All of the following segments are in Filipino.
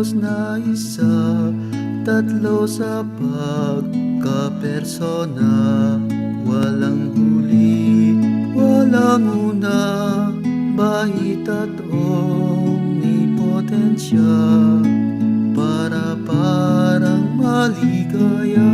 Diyos na isa, tatlo sa pagkapersona. Walang huli, walang una, bahit at omnipotensya, para parang maligaya.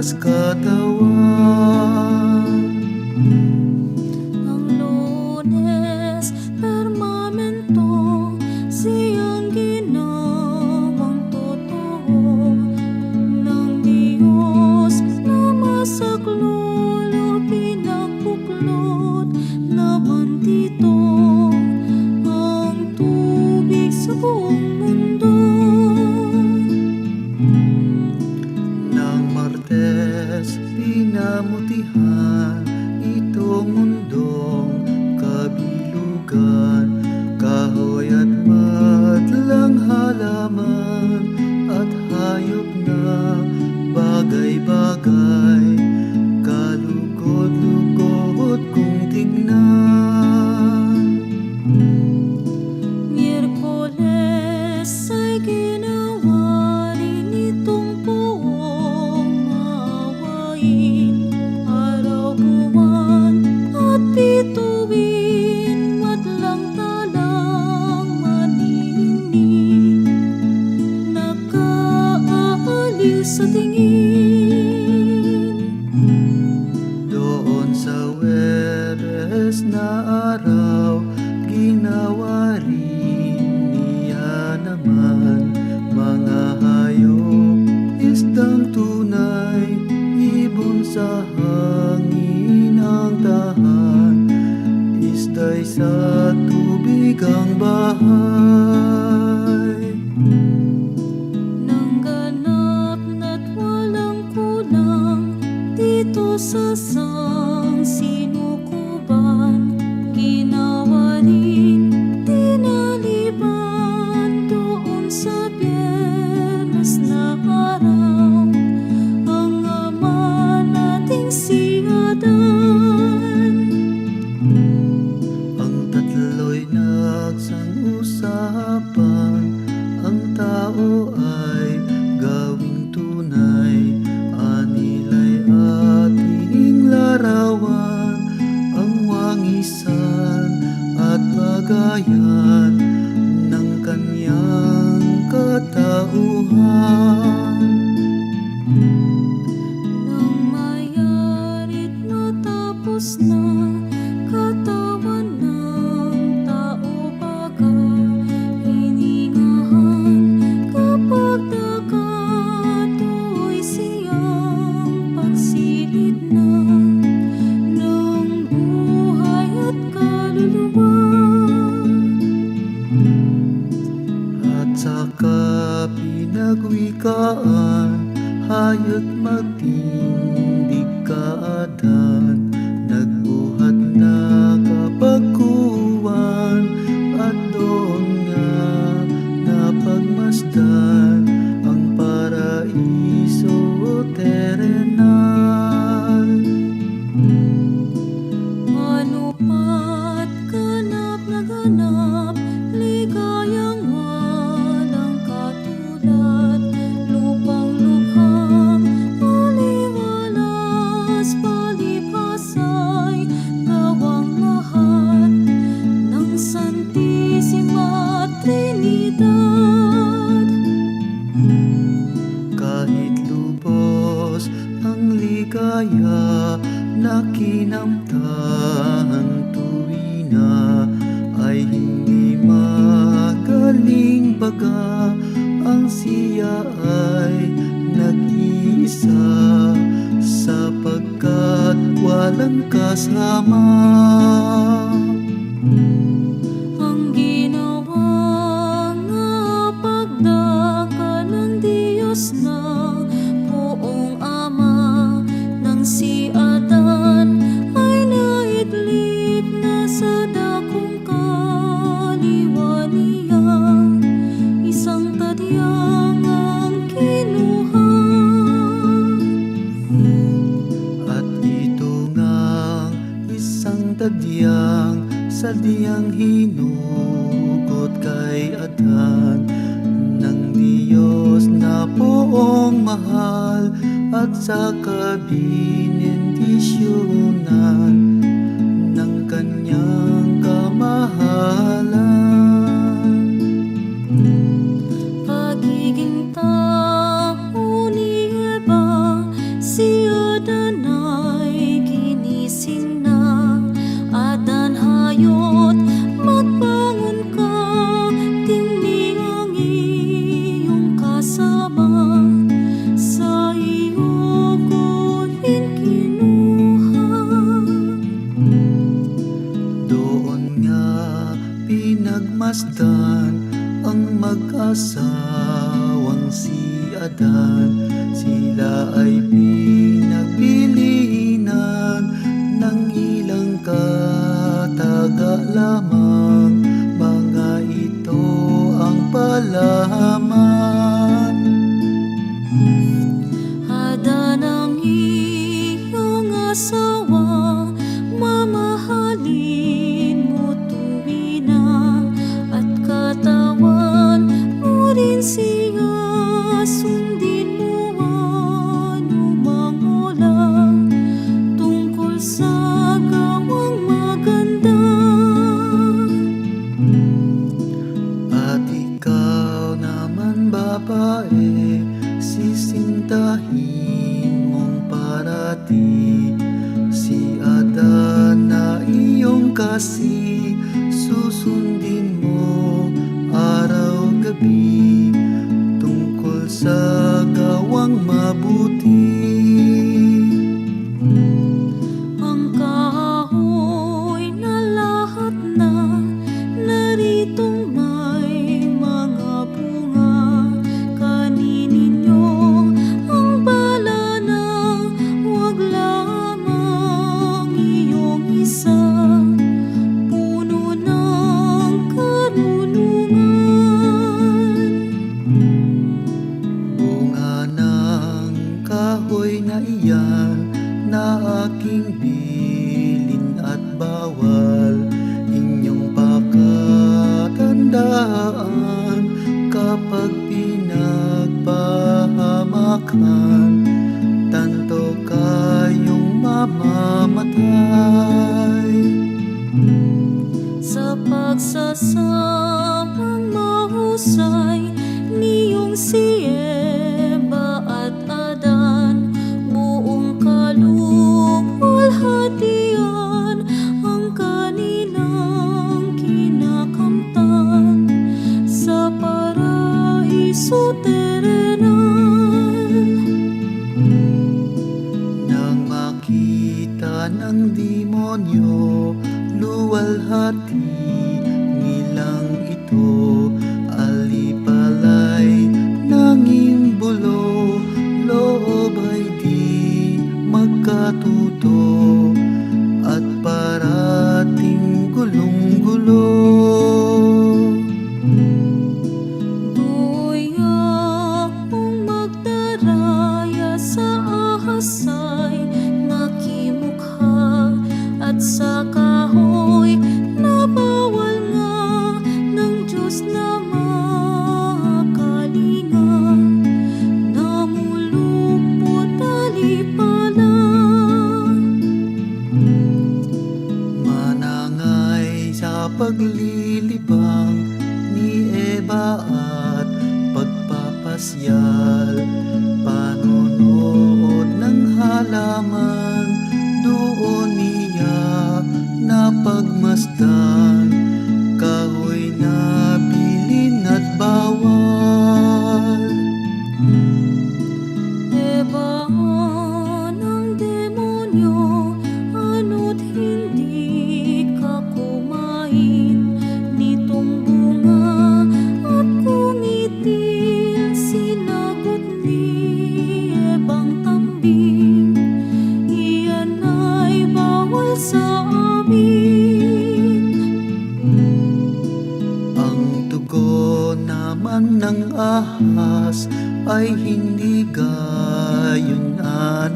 Just got the one. sun. Từ mong mahal at sa kabinendisyonan kasi susundin Sa pagsasamang mahusay niyong siya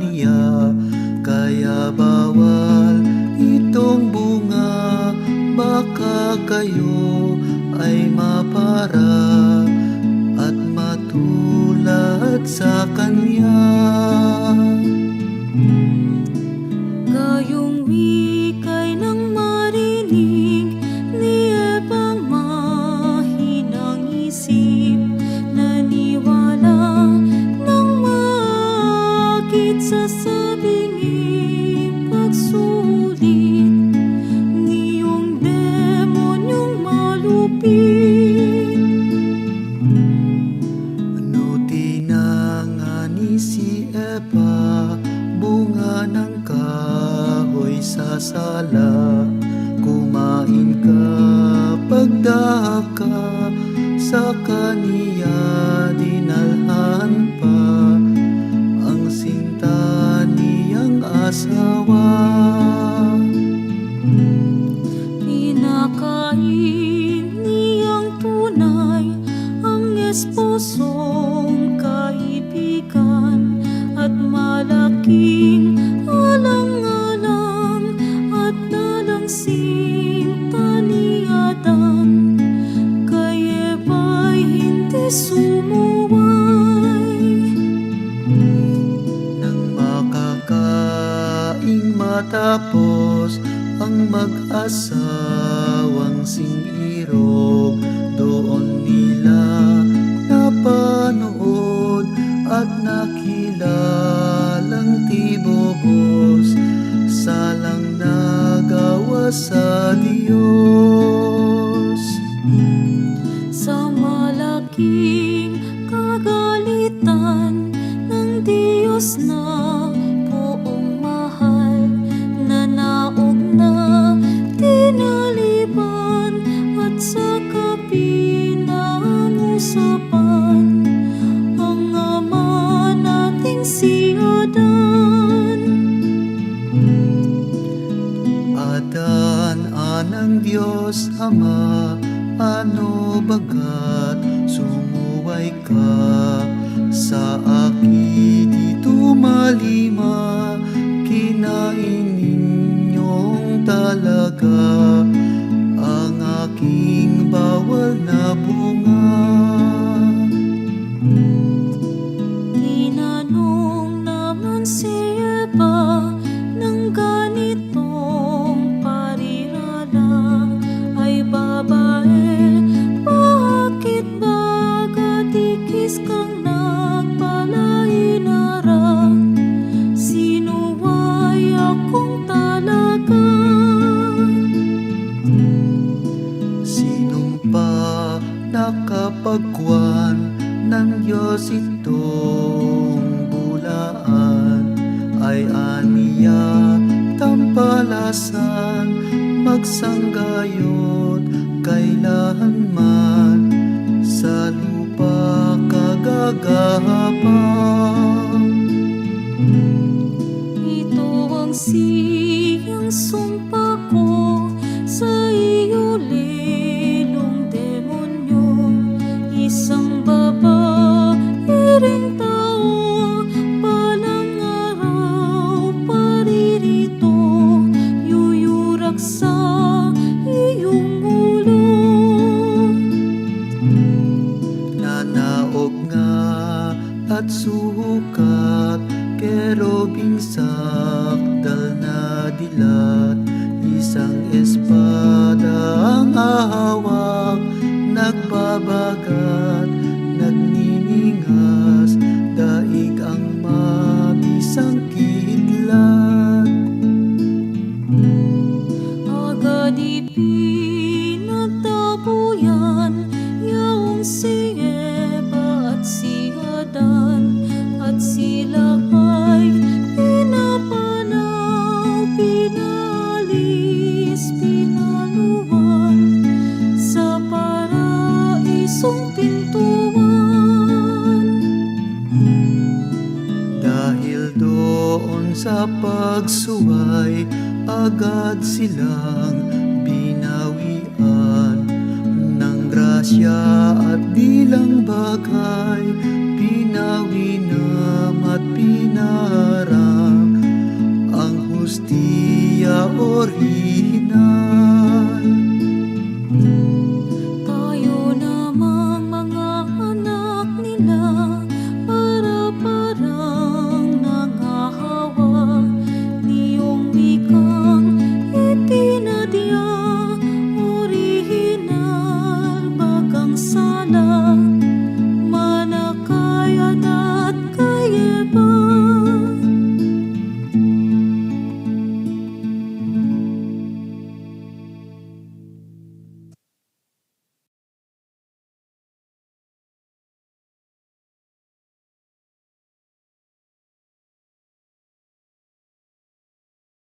aniya Kaya bawal itong bunga. Baka kayo ay mapara At matulad sa kanya Xa the world. Matapos ang mag-asawang singirog Doon nila napanood at nakilalang tibobos. Salang nagawa sa Diyos. Sa malaking Diyos Ama Ano bagat sumuway ka? Sa aki dito malima Kinain ninyong talaga Ang aking bawal na bunga nakapagkuhan ng Diyos itong bulaan. Ay aniya tampalasan magsanggayot kailanman sa lupa kagagahapang Ito ang siyang sumpa waiting sa pagsuway Agad silang binawian. Ng grasya at bilang bagay Pina minam at pinarang. Ang hustiya orihinal